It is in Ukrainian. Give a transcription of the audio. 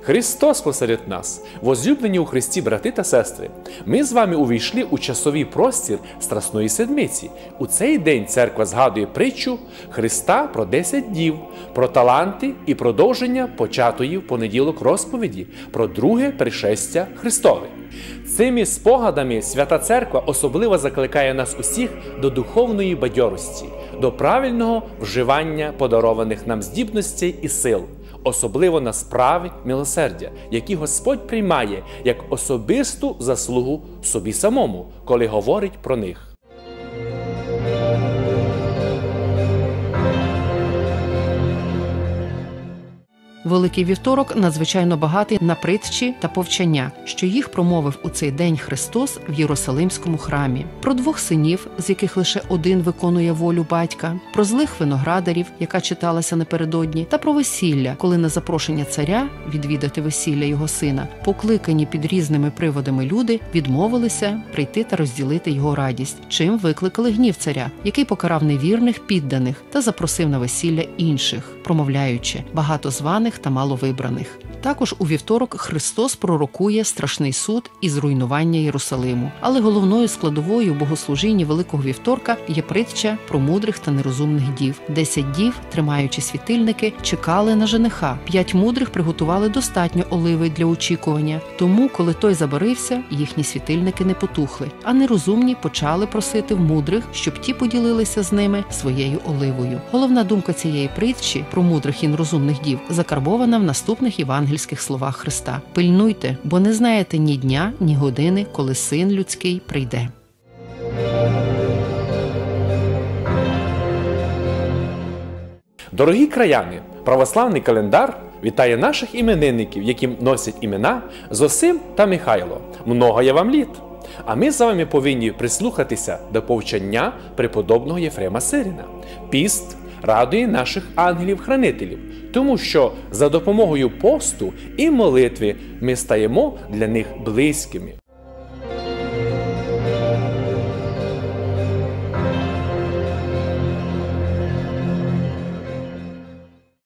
Христос посеред нас, возлюблені у Христі брати та сестри. Ми з вами увійшли у часовий простір Страсної Седмиці. У цей день церква згадує притчу Христа про 10 днів, про таланти і продовження початої в понеділок розповіді про друге пришестя Христове. Цими спогадами Свята Церква особливо закликає нас усіх до духовної бадьорості, до правильного вживання подарованих нам здібностей і сил, особливо на справи милосердя, які Господь приймає як особисту заслугу собі самому, коли говорить про них. Великий вівторок надзвичайно багатий на притчі та повчання, що їх промовив у цей день Христос в Єрусалимському храмі, про двох синів, з яких лише один виконує волю батька, про злих виноградарів, яка читалася напередодні, та про весілля, коли на запрошення царя відвідати весілля його сина, покликані під різними приводами люди відмовилися прийти та розділити його радість, чим викликали гнів царя, який покарав невірних підданих та запросив на весілля інших, промовляючи багато званих та маловибраних. Також у вівторок Христос пророкує страшний суд і зруйнування Єрусалиму. Але головною складовою богослужіння Великого вівторка є притча про мудрих та нерозумних дів. Десять дів, тримаючи світильники, чекали на жениха. П'ять мудрих приготували достатньо оливи для очікування. Тому, коли той забарився, їхні світильники не потухли. А нерозумні почали просити в мудрих, щоб ті поділилися з ними своєю оливою. Головна думка цієї притчі про мудрих і нерозумних дів закарбована в наступних євангельських словах Христа: Пильнуйте, бо не знаєте ні дня, ні години, коли син людський прийде. Дорогі краяни, православний календар вітає наших іменинників, які носять імена Зосим та Михайло. Много я вам літ. А ми з вами повинні прислухатися до повчання преподобного Єфрема Сирина. Піст радує наших ангелів-хранителів, тому що за допомогою посту і молитви ми стаємо для них близькими.